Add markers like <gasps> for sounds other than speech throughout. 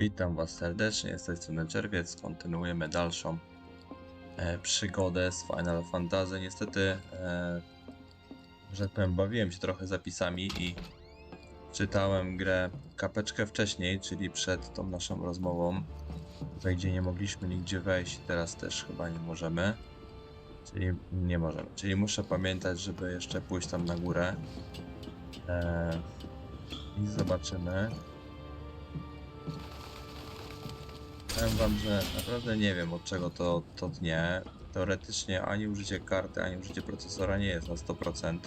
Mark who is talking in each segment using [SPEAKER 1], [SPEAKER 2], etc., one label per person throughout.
[SPEAKER 1] Witam Was serdecznie, z tej strony Czerwiec. Kontynuujemy dalszą e, przygodę z Final Fantasy. Niestety, e, że tak powiem, bawiłem się trochę zapisami i czytałem grę kapeczkę wcześniej, czyli przed tą naszą rozmową, tutaj gdzie nie mogliśmy nigdzie wejść, teraz też chyba nie możemy. Czyli nie możemy. Czyli muszę pamiętać, żeby jeszcze pójść tam na górę. E, I zobaczymy. Powiem wam, że naprawdę nie wiem od czego to, to tnie. Teoretycznie ani użycie karty, ani użycie procesora nie jest na 100%.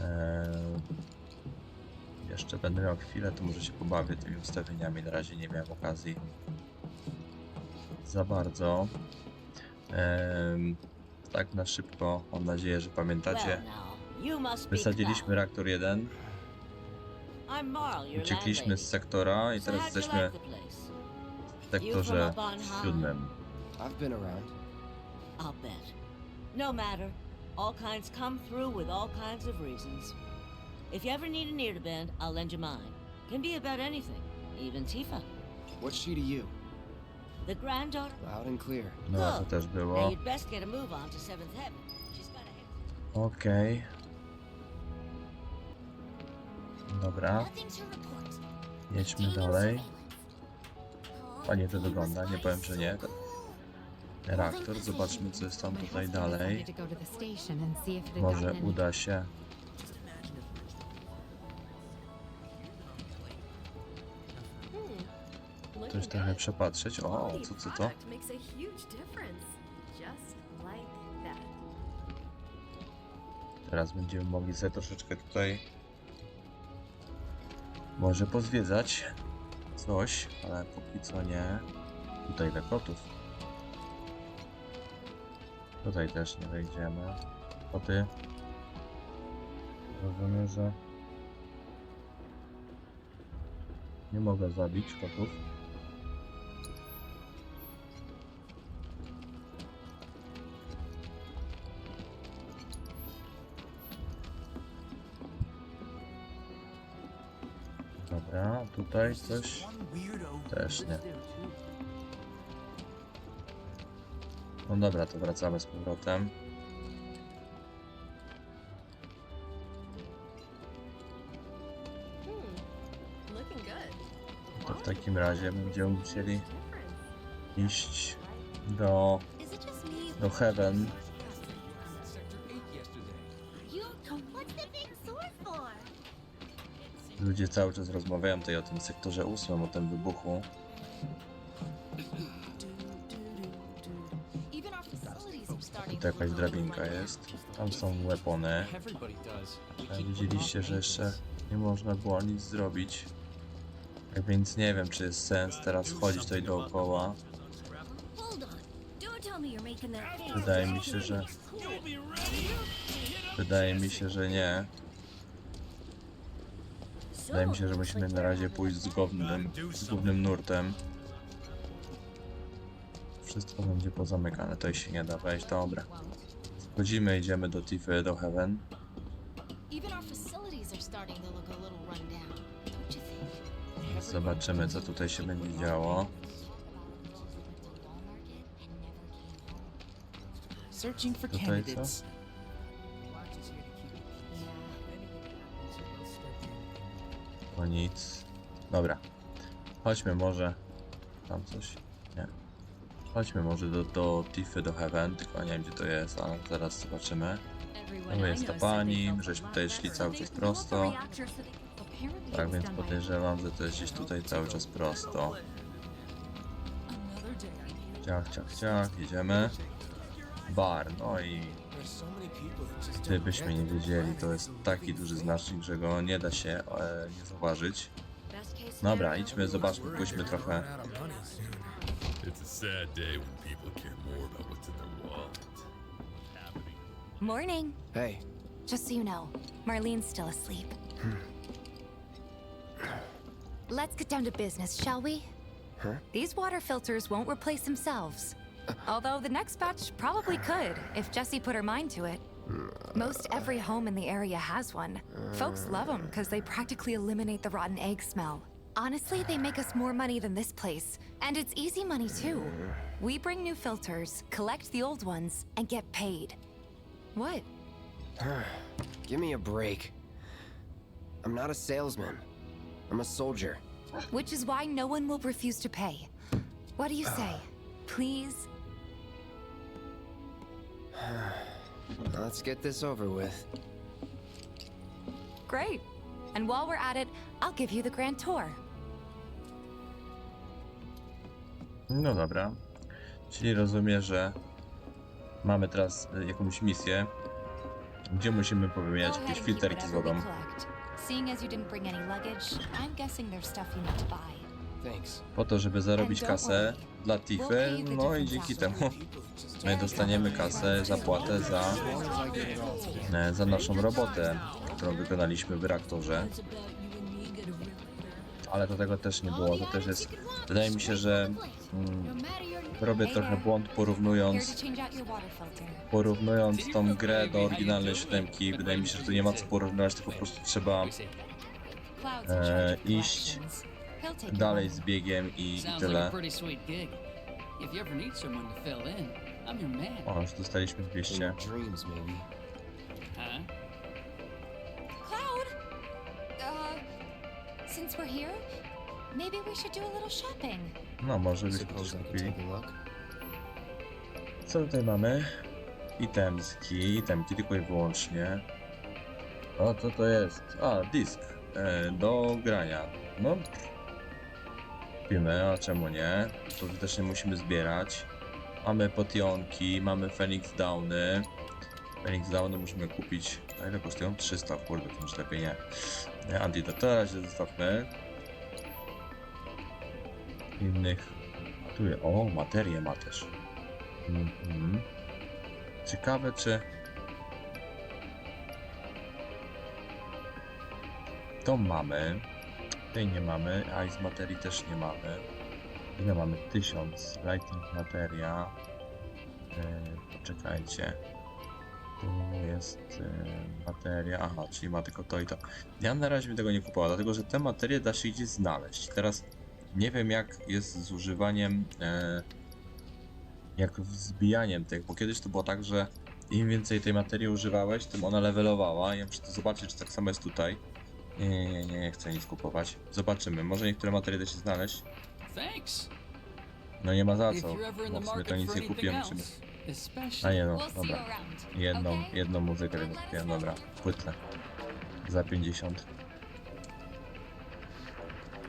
[SPEAKER 1] Eee, jeszcze będę miał chwilę, to może się pobawię tymi ustawieniami. Na razie nie miałem okazji za bardzo. Eee, tak na szybko, mam nadzieję, że pamiętacie. Wysadziliśmy reaktor 1, uciekliśmy z sektora i teraz jesteśmy sektorze siódmym.
[SPEAKER 2] I've been around.
[SPEAKER 3] I'll bet. No matter. All kinds come through with all kinds of reasons. If you ever need an ear to bend, I'll lend you mine. Can be about anything, even Tifa.
[SPEAKER 2] What's she to you?
[SPEAKER 3] The granddaughter.
[SPEAKER 2] Loud and clear.
[SPEAKER 1] No, to też
[SPEAKER 3] Now
[SPEAKER 1] było.
[SPEAKER 3] you'd best get a move on to Seventh Heaven. She's got a head.
[SPEAKER 1] Okej. Dobra, jedźmy dalej. Fajnie to wygląda, nie powiem, że nie. Reaktor, zobaczmy co jest tam tutaj dalej. Może uda się. Coś trochę przepatrzeć. O, co, co to? Teraz będziemy mogli sobie troszeczkę tutaj może pozwiedzać coś, ale póki co nie. Tutaj ile kotów. Tutaj też nie wejdziemy. Koty. Rozumiem, że nie mogę zabić kotów. Tutaj coś też nie. No dobra, to wracamy z powrotem. To w takim razie będziemy musieli iść do, do Heaven. Ludzie cały czas rozmawiają tutaj o tym sektorze ósmym, o tym wybuchu. Tutaj jakaś drabinka jest. Tam są. A widzieliście, że jeszcze nie można było nic zrobić. Tak więc nie wiem, czy jest sens teraz chodzić tutaj dookoła. Wydaje mi się, że... Wydaje mi się, że nie. Wydaje mi się, że musimy na razie pójść z głównym, z głównym nurtem. Wszystko będzie pozamykane, to się nie da wejść. Dobra. Wchodzimy, idziemy do Tiffy, do Heaven. Zobaczymy, co tutaj się będzie działo. Tutaj
[SPEAKER 4] candidates.
[SPEAKER 1] Nic. Dobra. Chodźmy może. Tam coś? Nie. Chodźmy może do, do Tiffy, do Heaven, tylko nie wiem gdzie to jest, ale zaraz zobaczymy. No jest ta pani, żeśmy tutaj szli cały czas prosto. Tak więc podejrzewam, że to jest gdzieś tutaj cały czas prosto. Ciach, ciach, ciach, jedziemy. Bar, no i Gdybyśmy nie wiedzieli, to jest taki duży znacznik, że go nie da się e, nie zauważyć. Dobra, idźmy, zobaczmy, pójdźmy trochę.
[SPEAKER 5] It's a sad day when people care more about what's in their wallet.
[SPEAKER 6] Morning.
[SPEAKER 2] Hey,
[SPEAKER 6] Just so you know, Marlene's still asleep. Let's get down to business, shall we?
[SPEAKER 2] Huh?
[SPEAKER 6] These water filters won't replace themselves. Although the next batch probably could, if Jessie put her mind to it. Most every home in the area has one. Folks love them because they practically eliminate the rotten egg smell. Honestly, they make us more money than this place. And it's easy money, too. We bring new filters, collect the old ones, and get paid. What? <sighs>
[SPEAKER 2] Give me a break. I'm not a salesman. I'm a soldier.
[SPEAKER 6] Which is why no one will refuse to pay. What do you say? <sighs> Please? <sighs>
[SPEAKER 2] Let's get this over with.
[SPEAKER 6] Great. And while we're at it, I'll give you the grand tour.
[SPEAKER 1] No dobra. Czyli rozumiem, że mamy teraz y, jakąś misję, gdzie musimy powymieniać jakieś filterki z wodą.
[SPEAKER 6] Seeing as you didn't bring any luggage, I'm guessing there's stuff you need to buy.
[SPEAKER 1] Po to, żeby zarobić kasę dla
[SPEAKER 6] the
[SPEAKER 1] no i dzięki temu my dostaniemy kasę, zapłatę za, e, za naszą robotę, którą wykonaliśmy w reaktorze. Ale to tego też nie było, to też jest... Wydaje mi się, że mm, robię trochę błąd
[SPEAKER 6] to
[SPEAKER 1] porównując porównując tą grę do oryginalnej siódemki. Wydaje mi się, że tu nie ma co porównywać, tylko po prostu trzeba e, iść dalej z biegiem i, i tyle. O, już dostaliśmy
[SPEAKER 2] In
[SPEAKER 1] 200.
[SPEAKER 2] your dreams, maybe.
[SPEAKER 4] Huh?
[SPEAKER 6] Cloud! Uh, since we're here, maybe we should do a little shopping.
[SPEAKER 1] No, może byśmy coś kupili. Co tutaj mamy? Itemski, itemki tylko i wyłącznie. O, co to jest? A, disk e, do grania. No, kupimy, a czemu nie? To też nie musimy zbierać. Mamy potionki, mamy Phoenix Downy. Phoenix Downy musimy kupić. A ile kosztują? 300, kurde, to już lepiej nie. nie Antidot, to na razie zostawmy. Innych. Tu, je- o, materię ma też. Mhm. Ciekawe czy... To mamy. Tej nie mamy. Ice materii też nie mamy. Ile mamy? 1000. Lighting materia. Yy, poczekajcie. Tu jest yy, materia. Aha, czyli ma tylko to i to. Ja na razie bym tego nie kupował, dlatego że te materie da się gdzieś znaleźć. Teraz nie wiem jak jest z używaniem e, jak zbijaniem tych, bo kiedyś to było tak, że im więcej tej materii używałeś, tym ona levelowała. Ja muszę to zobaczyć, czy tak samo jest tutaj. Nie, nie, nie, nie, nie chcę nic kupować. Zobaczymy, może niektóre materie da się znaleźć.
[SPEAKER 4] Thanks.
[SPEAKER 1] No nie ma za co, bo w sumie to nic nie kupiłem.
[SPEAKER 4] Else,
[SPEAKER 1] A no,
[SPEAKER 6] you
[SPEAKER 1] dobra. Jedną, jedną muzykę tylko kupiłem, dobra. Płytę. Za 50.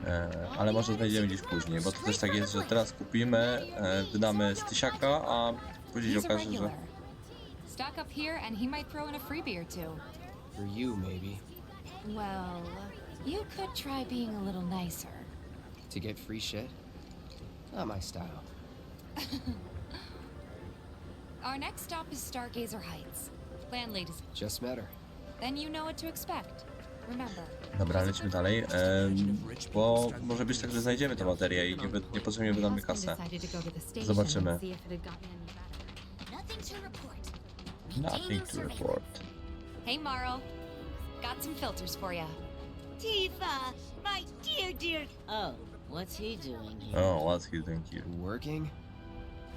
[SPEAKER 1] E, ale może znajdziemy gdzieś później, bo to też tak jest, że teraz kupimy, e, wydamy z tysiaka, a później się okaże, że...
[SPEAKER 6] Stock up here and he might throw in a freebie or two.
[SPEAKER 2] For you, maybe.
[SPEAKER 6] Well, you could try being a little nicer.
[SPEAKER 2] To get free shit? Not my style. <laughs>
[SPEAKER 6] Our next stop is Stargazer Heights. Landlady's.
[SPEAKER 2] Just met her.
[SPEAKER 6] Then you know what to expect. Remember,
[SPEAKER 1] Dobra, lecimy dalej, em, bo może być tak, że znajdziemy tę materię i nie, wy- niepotrzebnie wydamy kasę. Zobaczymy.
[SPEAKER 7] Nothing to report.
[SPEAKER 1] Nothing to report.
[SPEAKER 6] Hey Marl, got some filters for you.
[SPEAKER 3] Tifa, my dear, dear. Oh, what's he doing here?
[SPEAKER 1] Oh, what's he doing here?
[SPEAKER 2] Working?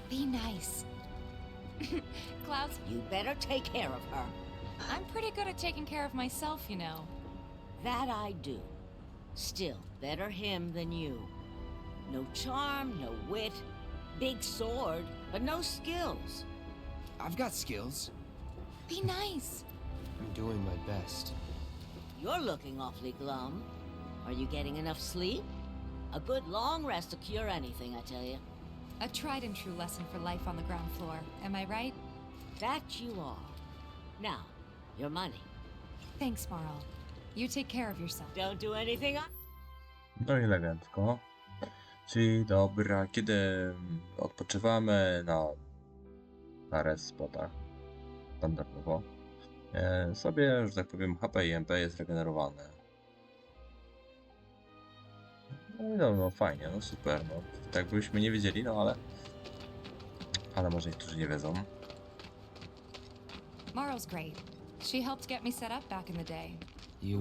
[SPEAKER 6] Be nice. <laughs> Clouds,
[SPEAKER 3] You better take care of her.
[SPEAKER 6] I'm pretty good at taking care of myself, you know.
[SPEAKER 3] That I do. Still, better him than you. No charm, no wit. Big sword, but no skills.
[SPEAKER 2] I've got skills.
[SPEAKER 6] Be nice.
[SPEAKER 2] I'm doing my best.
[SPEAKER 3] You're looking awfully glum. Are you getting enough sleep? A good long rest will cure anything, I tell you.
[SPEAKER 6] A tried and true lesson for life on the ground floor. Am I right?
[SPEAKER 3] That you are. Now, your money.
[SPEAKER 6] Thanks, Marl. You take care of yourself.
[SPEAKER 3] Don't do anything I...
[SPEAKER 1] No i elegancko. Czyli dobra, kiedy mm, odpoczywamy na parę spotach, standardowo, sobie, że tak powiem, HP i MP jest regenerowane. No i no, no fajnie, no super, no. Tak byśmy nie wiedzieli, no ale... Ale może niektórzy nie wiedzą.
[SPEAKER 6] Marl's great. She helped get me set up back in the day.
[SPEAKER 2] You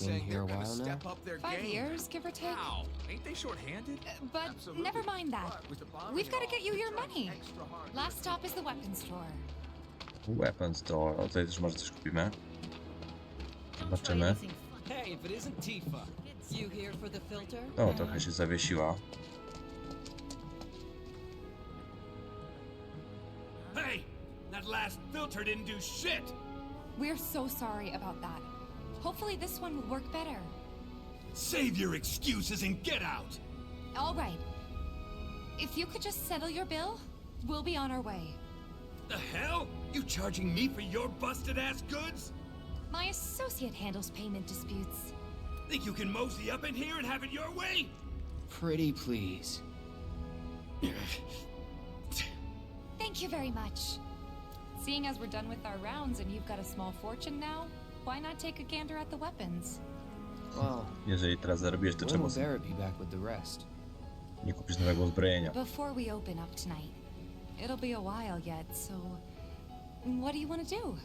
[SPEAKER 2] been here a while now?
[SPEAKER 6] Five years, give or take.
[SPEAKER 8] Wow, ain't they short-handed?
[SPEAKER 6] Uh, But
[SPEAKER 8] Absolutely.
[SPEAKER 6] never mind that. We've got to get you your money. Last stop is the weapons store.
[SPEAKER 1] Weapons Store. O, tutaj też może coś kupimy. Zobaczymy.
[SPEAKER 4] Hey, if it isn't Tifa.
[SPEAKER 9] You here for the filter?
[SPEAKER 1] O, trochę się zawiesiła.
[SPEAKER 10] Hey! That last filter didn't do shit!
[SPEAKER 6] We're so sorry about that. Hopefully this one will work better.
[SPEAKER 10] Save your excuses and get out!
[SPEAKER 6] All right. If you could just settle your bill, we'll be on our way.
[SPEAKER 10] The hell? You charging me for your busted ass goods?
[SPEAKER 6] My associate handles payment disputes.
[SPEAKER 10] Think you can mosey up in here and have it your way?
[SPEAKER 4] Pretty please.
[SPEAKER 6] Thank you very much. Seeing as we're done with our rounds and you've got a small fortune now, why not take a gander at the weapons?
[SPEAKER 2] Well,
[SPEAKER 1] Jeżeli teraz zarobiłeś, to
[SPEAKER 2] when
[SPEAKER 1] czemu
[SPEAKER 2] will Barrett be back with the rest?
[SPEAKER 1] nie kupisz nowego uzbrojenia?
[SPEAKER 6] Before we open up tonight, it'll be a while yet, so what do you want to do?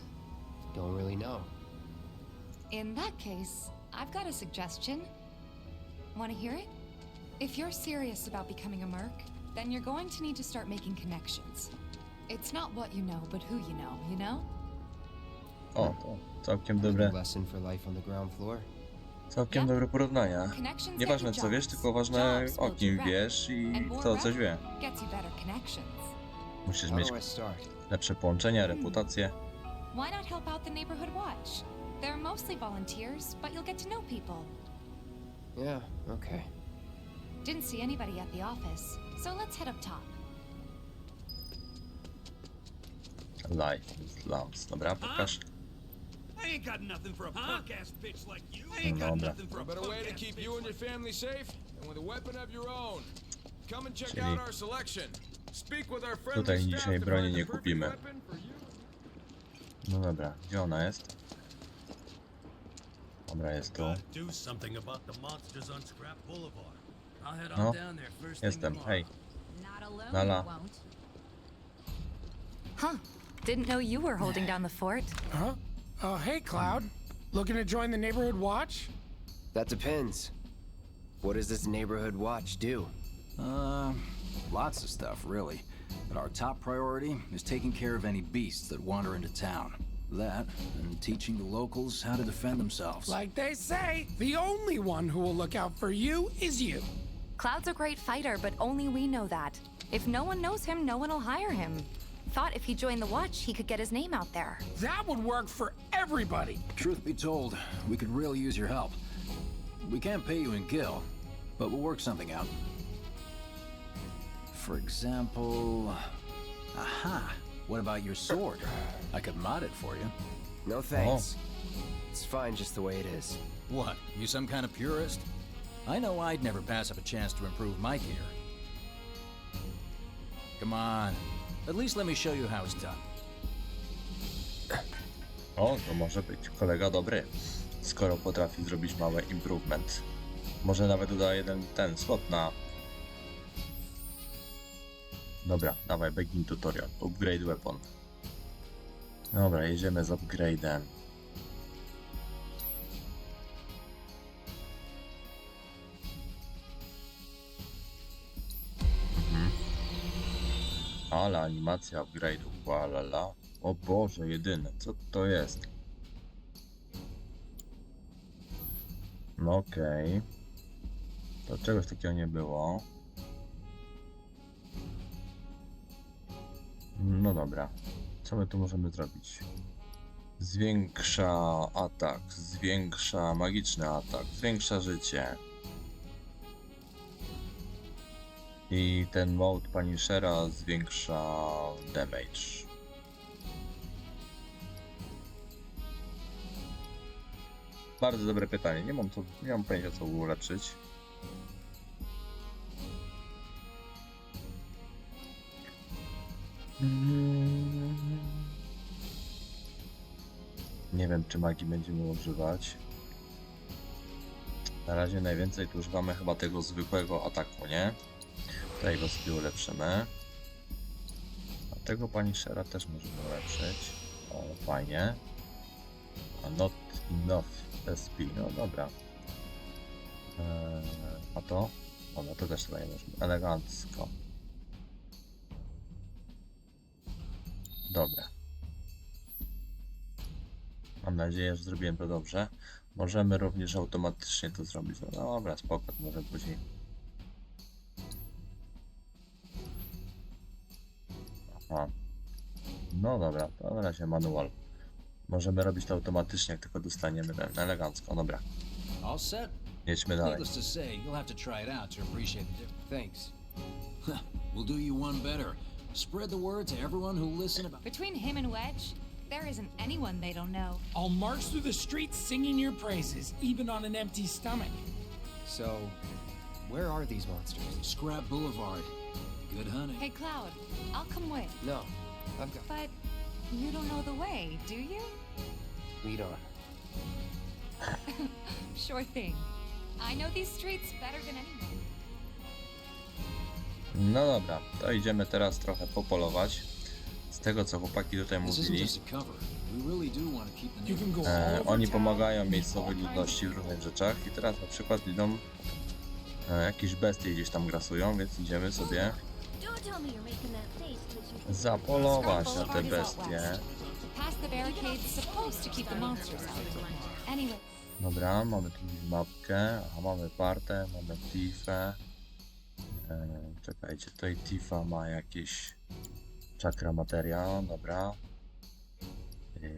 [SPEAKER 2] Don't really know.
[SPEAKER 6] In that case, I've got a suggestion. Want to hear it? If you're serious about becoming a merc, then you're going to need to start making connections. It's not what you know, but who you know, you know?
[SPEAKER 1] O, to całkiem
[SPEAKER 2] Good
[SPEAKER 1] dobre,
[SPEAKER 2] lesson for life on the ground floor.
[SPEAKER 1] całkiem
[SPEAKER 6] Yep.
[SPEAKER 1] dobre porównania.
[SPEAKER 6] Connections get
[SPEAKER 1] Nieważne
[SPEAKER 6] you
[SPEAKER 1] co wiesz,
[SPEAKER 6] jobs.
[SPEAKER 1] tylko ważne
[SPEAKER 6] Jobs
[SPEAKER 1] o
[SPEAKER 6] build
[SPEAKER 1] kim
[SPEAKER 6] you rep.
[SPEAKER 1] wiesz i
[SPEAKER 6] And more
[SPEAKER 1] kto coś wie.
[SPEAKER 6] Gets you better connections.
[SPEAKER 1] Musisz mieć
[SPEAKER 2] I
[SPEAKER 1] lepsze połączenia, reputację.
[SPEAKER 6] Why not help out the neighborhood watch? They're mostly volunteers, but you'll get to know people.
[SPEAKER 2] Yeah, okay.
[SPEAKER 6] Didn't see anybody at the office, so let's head up top.
[SPEAKER 1] Life with Lamps. Dobra, pokaż.
[SPEAKER 10] I ain't got nothing for a punk ass bitch like you. I
[SPEAKER 1] No
[SPEAKER 10] ain't got nothing for a
[SPEAKER 8] better way to keep you and your family safe than with a weapon of your own. Come and check out our selection. Speak with our friendly
[SPEAKER 1] tutaj
[SPEAKER 8] staff
[SPEAKER 1] dzisiaj
[SPEAKER 8] to
[SPEAKER 1] broni
[SPEAKER 8] find the
[SPEAKER 1] nie
[SPEAKER 8] perfect
[SPEAKER 1] kupimy.
[SPEAKER 8] weapon for you.
[SPEAKER 1] No dobra, gdzie ona jest? Dobra, jest tu.
[SPEAKER 5] Do something about the monsters on Scrap Boulevard.
[SPEAKER 4] I'll head
[SPEAKER 1] No,
[SPEAKER 4] on down there first thing
[SPEAKER 1] jestem.
[SPEAKER 4] tomorrow.
[SPEAKER 1] Hej,
[SPEAKER 6] Not alone,
[SPEAKER 1] Lala.
[SPEAKER 6] you won't. Huh. Didn't know you were holding down the fort.
[SPEAKER 11] Huh? Oh, hey, Cloud. Looking to join the neighborhood watch?
[SPEAKER 2] That depends. What does this neighborhood watch do?
[SPEAKER 12] Uh, lots of stuff, really. But our top priority is taking care of any beasts that wander into town. That, and teaching the locals how to defend themselves.
[SPEAKER 11] Like they say, the only one who will look out for you is you.
[SPEAKER 6] Cloud's a great fighter, but only we know that. If no one knows him, no one will hire him. Thought if he joined the watch, he could get his name out there.
[SPEAKER 11] That would work for everybody.
[SPEAKER 12] Truth be told, we could really use your help. We can't pay you in gil, but we'll work something out. For example. Aha! What about your sword? I could mod it for you.
[SPEAKER 2] No oh. thanks. It's fine just the way it is.
[SPEAKER 12] What? You some kind of purist? I know I'd never pass up a chance to improve my gear. Come on. At least let me show you how it's done.
[SPEAKER 1] O, to może być kolega dobry, skoro potrafi zrobić mały improvement. Może nawet doda jeden ten slot na... Dobra, dawaj, begin tutorial, upgrade weapon. Dobra, jedziemy z upgrade'em. Mhm. Ale animacja upgrade'u, la. O Boże, jedyne, co to jest? No okej. To czegoś takiego nie było. No dobra. Co my tu możemy zrobić? Zwiększa atak, zwiększa magiczny atak, zwiększa życie. I ten mode Punishera zwiększa damage. Bardzo dobre pytanie. Nie mam, co, nie mam pojęcia, co ulepszyć. Nie wiem, czy magii będziemy używać. Na razie najwięcej tu używamy chyba tego zwykłego ataku, nie? Tutaj go sobie ulepszymy. A tego Punishera też możemy ulepszyć. O, fajnie. A not enough SP. No dobra. Eee, a to? Dobra, to też tutaj możemy. Elegancko. Dobra. Mam nadzieję, że zrobiłem to dobrze. Możemy również automatycznie to zrobić. No dobra, spoko, może później. Aha. No dobra, to na razie manual. Możemy robić to automatycznie, jak tylko dostaniemy ten. Elegancko, dobra.
[SPEAKER 13] All set?
[SPEAKER 1] Jedźmy dalej.
[SPEAKER 13] Needless to say, you'll have to try it out to appreciate the difference.
[SPEAKER 2] Thanks.
[SPEAKER 13] we'll do you one better. Spread the word to everyone who'll listen about.
[SPEAKER 6] Between him and Wedge, there isn't anyone they don't know.
[SPEAKER 11] I'll march through the streets singing your praises, even on an empty stomach.
[SPEAKER 2] So, where are these monsters?
[SPEAKER 13] Scrap Boulevard. Good hunting.
[SPEAKER 6] Hey, Cloud, I'll come with.
[SPEAKER 2] No, I've got.
[SPEAKER 6] But you don't know the way, do you?
[SPEAKER 2] We don't. <laughs>
[SPEAKER 6] Sure thing. I know these streets better than anyone.
[SPEAKER 1] No dobra, to idziemy teraz trochę popolować. Z tego co chłopaki tutaj mówili, e, oni pomagają miejscowej ludności w różnych rzeczach. I teraz na przykład idą e, jakieś bestie gdzieś tam grasują, więc idziemy sobie zapolować na te bestie. Dobra, mamy tu mapkę, a mamy partę, mamy Tifę. E, czekajcie, tutaj Tifa ma jakieś czakra materia, dobra. E,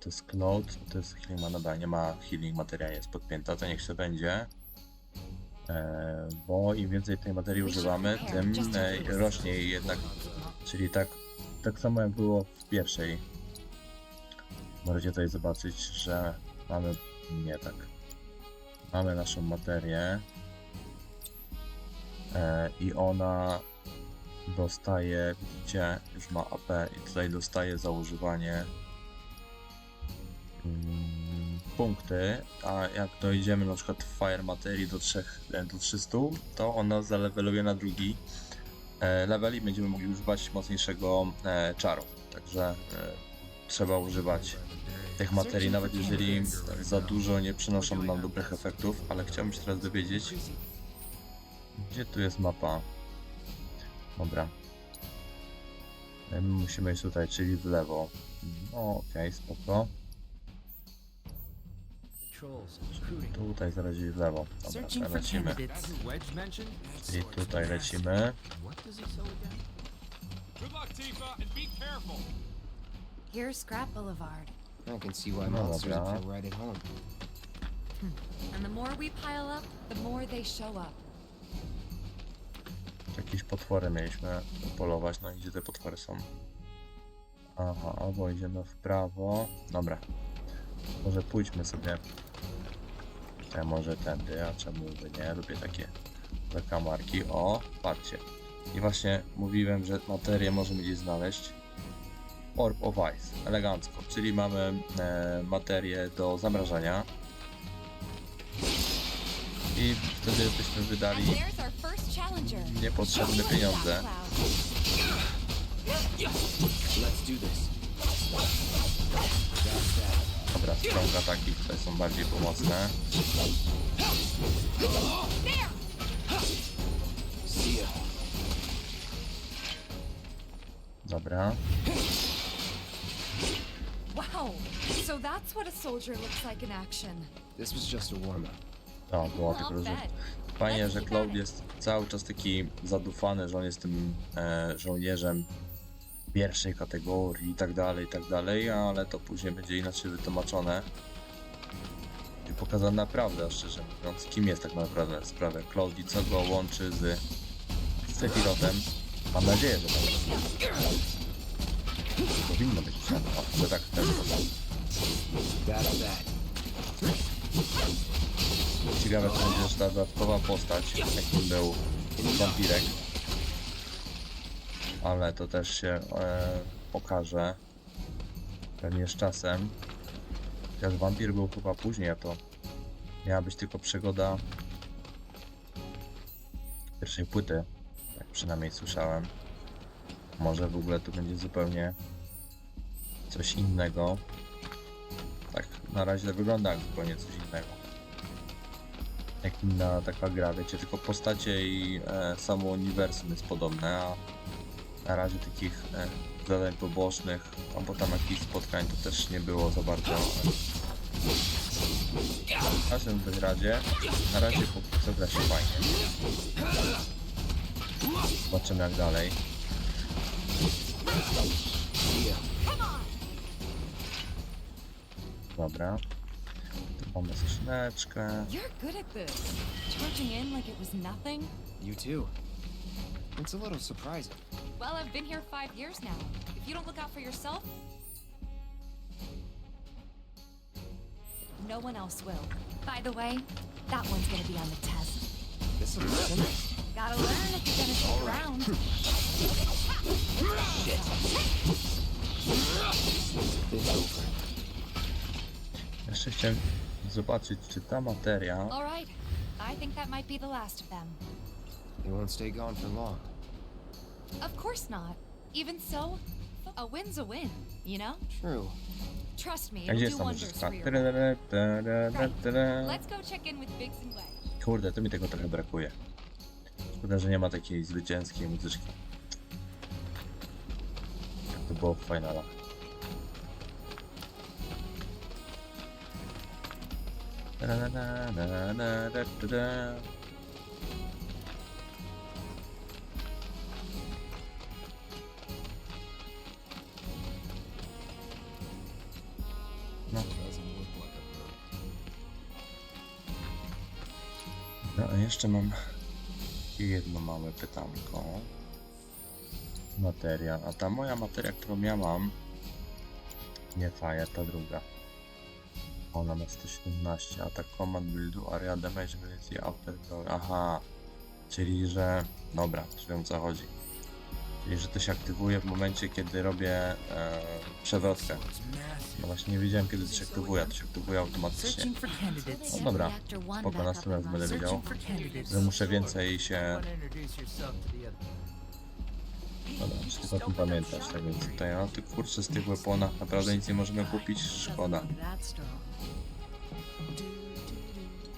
[SPEAKER 1] to jest Cloud, to jest healing, ma- dobra, nie ma healing materia, jest podpięta, to niech się będzie. E, bo im więcej tej materii używamy, tym rośnie jej jednak, czyli tak tak samo jak było w pierwszej. Możecie tutaj zobaczyć, że mamy. Nie tak. Mamy naszą materię. E, I ona dostaje, widzicie, już ma AP i tutaj dostaje za używanie mm, punkty, a jak dojdziemy na przykład w Fire Materii do, 3, do 300, to ona zaleveluje na drugi e, level i będziemy mogli używać mocniejszego e, czaru. Także e, trzeba używać tych materii, nawet jeżeli za dużo nie przynoszą nam dobrych efektów, ale chciałbym się teraz dowiedzieć, gdzie tu jest mapa. Dobra. E, My musimy iść tutaj, czyli w lewo. No okej, spoko. Tutaj zaraz gdzieś w lewo. Dobra, lecimy. Czyli tutaj lecimy.
[SPEAKER 6] Here's Scrap Boulevard.
[SPEAKER 2] I can see why
[SPEAKER 1] No
[SPEAKER 2] monsters
[SPEAKER 1] dobra.
[SPEAKER 2] feel right at home.
[SPEAKER 6] And the more we pile up, the more they show up.
[SPEAKER 1] Jakieś potwory mieliśmy polować, no i gdzie te potwory są? Aha, albo idziemy w prawo. Dobra. Może pójdźmy sobie. Ja może tędy, a czemu by nie? Lubię takie zakamarki. O, patrzcie. I właśnie mówiłem, że materię możemy gdzieś znaleźć. Orb of Ice, elegancko, czyli mamy e, materię do zamrażania. I wtedy byśmy wydali niepotrzebne pieniądze. Dobra, strong ataki tutaj są bardziej pomocne. Dobra.
[SPEAKER 6] Wow, so that's what a soldier looks like in action.
[SPEAKER 2] This was just a warm up.
[SPEAKER 1] To było tylko,
[SPEAKER 6] I'll
[SPEAKER 1] że fajnie, że Cloud jest cały czas taki zadufany, że on jest tym e, żołnierzem pierwszej kategorii i tak dalej, i tak dalej, ale to później będzie inaczej wytłumaczone. I pokazane naprawdę, szczerze mówiąc, kim jest tak naprawdę sprawę Cloud i co go łączy z Sephirotem. Mam nadzieję, że tak. Powinno być pisane, o, że tak
[SPEAKER 2] that.
[SPEAKER 1] Ciekawe to będzie też ta dodatkowa postać, jakim był wampirek. Ale to też się e, pokaże pewnie z czasem. Chociaż wampir był chyba później, a to miała być tylko przygoda pierwszej płyty. Tak przynajmniej słyszałem. Może w ogóle tu będzie zupełnie coś innego. Tak, na razie wygląda jak zupełnie coś innego. Jak inna taka gra, wiecie, tylko postacie i e, samo uniwersum jest podobne, a na razie takich e, zadań pobocznych, albo tam jakichś spotkań to też nie było za bardzo. W każdym razie, na razie póki co gra się fajnie. Zobaczymy jak dalej. Dobra. Tu mamy skrzyneczkę.
[SPEAKER 6] You're good at this. Charging in like it was nothing.
[SPEAKER 2] You too. It's a little surprising.
[SPEAKER 6] Well, I've been here five years now. If you don't look out for yourself, no one else will. By the way, that one's gonna be on the test.
[SPEAKER 2] This will be.
[SPEAKER 6] Gotta learn if you're gonna stick around. <laughs>
[SPEAKER 2] It's over.
[SPEAKER 1] Jeszcze chciałem zobaczyć, czy ta materia.
[SPEAKER 6] All right. I think that might be the last of them.
[SPEAKER 2] You won't stay gone for long.
[SPEAKER 6] Of course not. Even so, a win's a win, you know?
[SPEAKER 2] True.
[SPEAKER 6] Trust me,
[SPEAKER 1] A
[SPEAKER 6] it'll do
[SPEAKER 1] ta
[SPEAKER 6] wonders
[SPEAKER 1] muzyczka?
[SPEAKER 6] for your
[SPEAKER 1] Tadadada, tadadada, tadadada.
[SPEAKER 6] Let's go check in with Biggs and Wedge.
[SPEAKER 1] Kurde, to mi tego trochę brakuje. Szkoda, że nie ma takiej zwycięskiej muzyczki. Jak to było w finalach. No, a jeszcze mam jedno małe pytanko. Materia. A ta moja materia, którą ja mam, nie ta, ta druga. Ona ma 117, atak command buildu, area damage, ability, after power. Aha, czyli że. Dobra, już wiem o co chodzi. Czyli że to się aktywuje w momencie, kiedy robię e, przewrotkę. No właśnie nie wiedziałem kiedy to się aktywuje, to się aktywuje automatycznie. No dobra, spoko, następnym razem będę wiedział, że muszę więcej się... Dobra, tylko o tym pamiętać, tak więc tutaj, no ty kurczę z tych weaponach naprawdę nic nie możemy kupić, szkoda.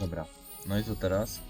[SPEAKER 1] Dobra, no i co teraz?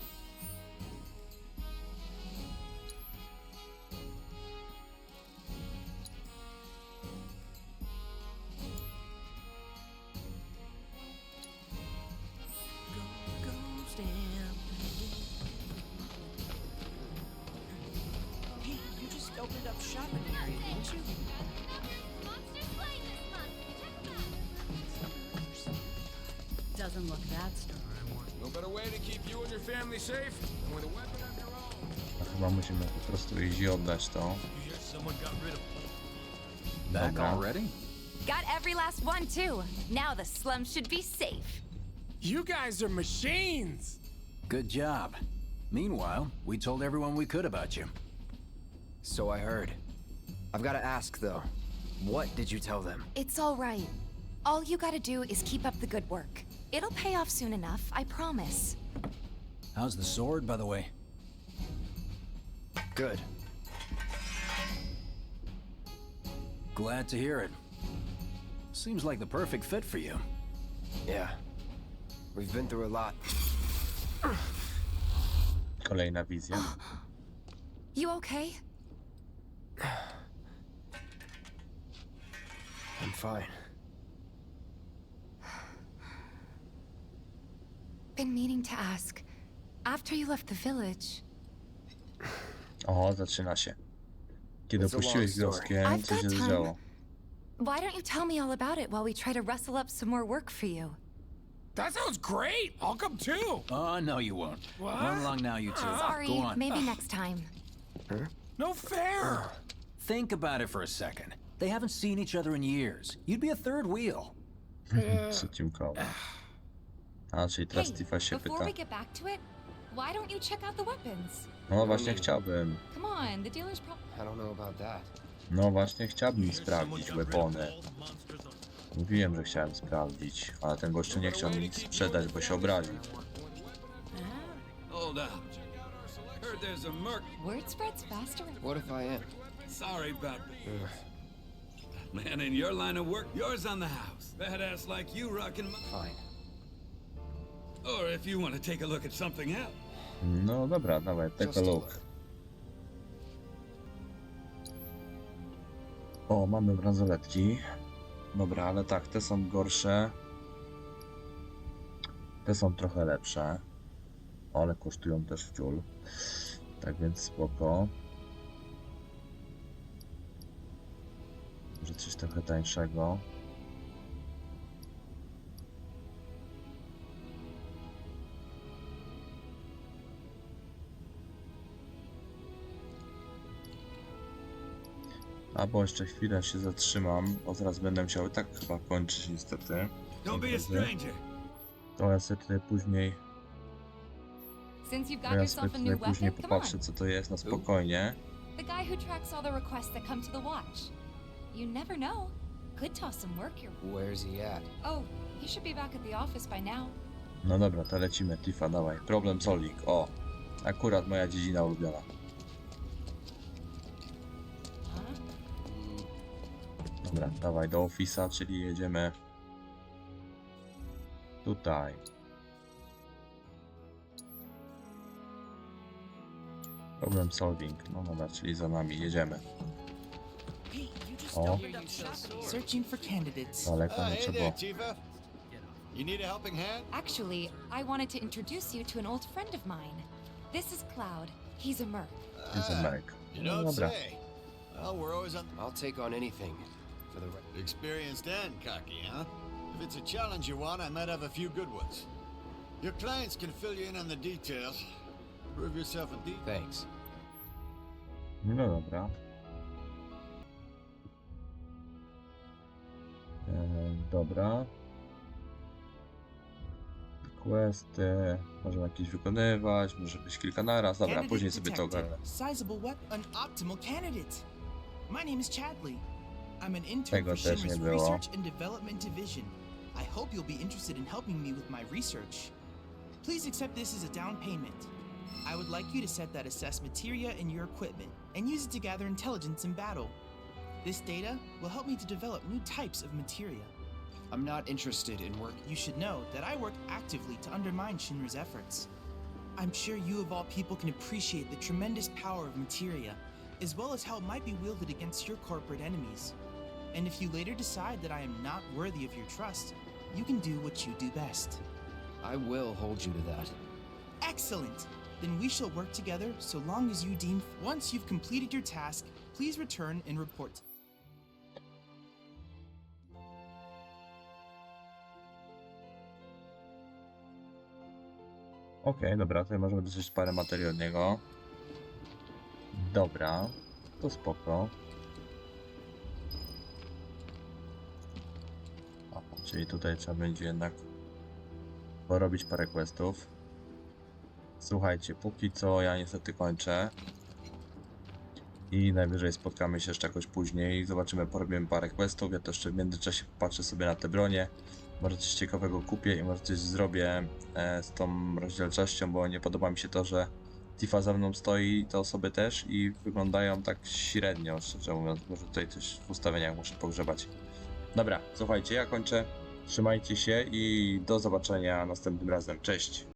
[SPEAKER 12] Already?
[SPEAKER 6] Got every last one, too. Now the slums should be safe.
[SPEAKER 11] You guys are machines.
[SPEAKER 12] Good job. Meanwhile, we told everyone we could about you.
[SPEAKER 2] So I heard. I've got to ask though. What did you tell them?
[SPEAKER 6] It's all right. All you gotta do is keep up the good work. It'll pay off soon enough, I promise.
[SPEAKER 12] How's the sword, by the way?
[SPEAKER 2] Good.
[SPEAKER 12] Glad to hear it. Seems like the perfect fit for you.
[SPEAKER 2] Yeah. We've been through a lot.
[SPEAKER 1] Kolejna wizja. <gasps>
[SPEAKER 6] You okay? <sighs>
[SPEAKER 2] I'm fine. <sighs>
[SPEAKER 6] Been meaning to ask. After you left the village,
[SPEAKER 1] O, zaczyna się. Kiedy
[SPEAKER 2] It's a long
[SPEAKER 1] opuściłeś
[SPEAKER 2] story.
[SPEAKER 1] wioskę,
[SPEAKER 6] I've
[SPEAKER 1] co się
[SPEAKER 6] got time.
[SPEAKER 1] zdarzyło?
[SPEAKER 6] why don't you tell me all about it while we try to rustle up some more work for you?
[SPEAKER 11] That sounds great. I'll come too.
[SPEAKER 12] Oh, no, you won't.
[SPEAKER 11] What?
[SPEAKER 12] Run along now, you two.
[SPEAKER 6] Sorry,
[SPEAKER 12] Go on.
[SPEAKER 6] maybe next time.
[SPEAKER 11] No fair.
[SPEAKER 12] Think about it for a second. They haven't seen each other in years. You'd be a third wheel.
[SPEAKER 1] Trzecim kołem. A, czyli teraz
[SPEAKER 6] Hey,
[SPEAKER 1] Tifa się
[SPEAKER 6] before we get back to it, why don't you check out the weapons?
[SPEAKER 1] No właśnie chciałbym.
[SPEAKER 2] That.
[SPEAKER 1] No właśnie chciałbym sprawdzić weapony. Mówiłem, że chciałem sprawdzić, ale ten gościu nie chciał mi nic sprzedać, bo się obraził.
[SPEAKER 13] Hold up. Heard there's a merc.
[SPEAKER 6] Word spreads faster.
[SPEAKER 2] What if I am?
[SPEAKER 10] Sorry about Man, in your line of work, yours on the house. Badass like you rocking my...
[SPEAKER 2] Fine.
[SPEAKER 10] Or if you want to take a look at something else.
[SPEAKER 1] No dobra, dawaj, take a look. O, mamy bransoletki. Dobra, ale tak, te są gorsze. Te są trochę lepsze. Ale kosztują też wciul. Tak więc spoko. Może coś trochę tańszego. Albo jeszcze chwilę się zatrzymam, bo zaraz będę musiał tak chyba kończyć niestety.
[SPEAKER 10] Don't be a
[SPEAKER 1] Dobrze.
[SPEAKER 10] stranger.
[SPEAKER 1] To ja sobie tutaj później,
[SPEAKER 6] Since you've
[SPEAKER 1] to
[SPEAKER 6] got
[SPEAKER 1] ja sobie
[SPEAKER 6] yourself a
[SPEAKER 1] tutaj
[SPEAKER 6] new
[SPEAKER 1] później
[SPEAKER 6] weapon, come on.
[SPEAKER 1] popatrzę co to jest na spokojnie.
[SPEAKER 6] The guy who tracks all the requests that come to the watch. You never know. Could toss some work your
[SPEAKER 2] Where's he at?
[SPEAKER 6] Oh, he should be back at the office by now.
[SPEAKER 1] No dobra, to lecimy, Tifa, dawaj. Problem solving, o. Akurat moja dziedzina ulubiona. Dobra, dawaj do ofisa, czyli jedziemy tutaj. Problem solving, no dobra, czyli za nami, jedziemy.
[SPEAKER 9] Hey, you just opened up shop. Searching for candidates.
[SPEAKER 1] Daleko nie trzeba.
[SPEAKER 14] You need a helping hand?
[SPEAKER 6] Actually, I wanted to introduce you to an old friend of mine. This is Cloud. He's a merc.
[SPEAKER 1] Jest Ameryk.
[SPEAKER 14] You
[SPEAKER 1] No
[SPEAKER 14] don't
[SPEAKER 1] dobra.
[SPEAKER 14] say. Well, we're always on
[SPEAKER 2] I'll take on anything for the right.
[SPEAKER 14] experienced and cocky, huh? If it's a challenge you want, I might have a few good ones. Your clients can fill you in on the details. Prove yourself a deep.
[SPEAKER 2] Thanks.
[SPEAKER 1] No dobra. E, dobra. Questy możemy jakieś wykonywać, może być kilka naraz. Dobra,
[SPEAKER 9] Candidate
[SPEAKER 1] później sobie to ogarnę.
[SPEAKER 9] Sizable weapon, an optimal candidate. My name is Chadley. I'm an intern for Shinra's. Research and Development Division. I hope you'll be interested in helping me with my research. Please accept this as a down payment. I would like you to set that assess materia in your equipment and use it to gather intelligence in battle. This data will help me to develop new types of materia.
[SPEAKER 2] I'm not interested in work.
[SPEAKER 9] You should know that I work actively to undermine Shinra's efforts. I'm sure you of all people can appreciate the tremendous power of materia, as well as how it might be wielded against your corporate enemies. And if you later decide that I am not worthy of your trust, you can do what you do best.
[SPEAKER 2] I will hold you to that.
[SPEAKER 9] Excellent! Then we shall work together so long as you deem. Once you've completed your task, please return and report.
[SPEAKER 1] Okej, dobra, tutaj możemy dostać parę materii od niego. Dobra, to spoko. Czyli tutaj trzeba będzie jednak porobić parę questów. Słuchajcie, póki co ja niestety kończę. I najwyżej spotkamy się jeszcze jakoś później. Zobaczymy, porobimy parę questów. Ja to jeszcze w międzyczasie patrzę sobie na te bronie. Może coś ciekawego kupię i może coś zrobię e, z tą rozdzielczością, bo nie podoba mi się to, że Tifa za mną stoi, te osoby też i wyglądają tak średnio, szczerze mówiąc. Może tutaj coś w ustawieniach muszę pogrzebać. Dobra, słuchajcie, ja kończę. Trzymajcie się i do zobaczenia następnym razem. Cześć!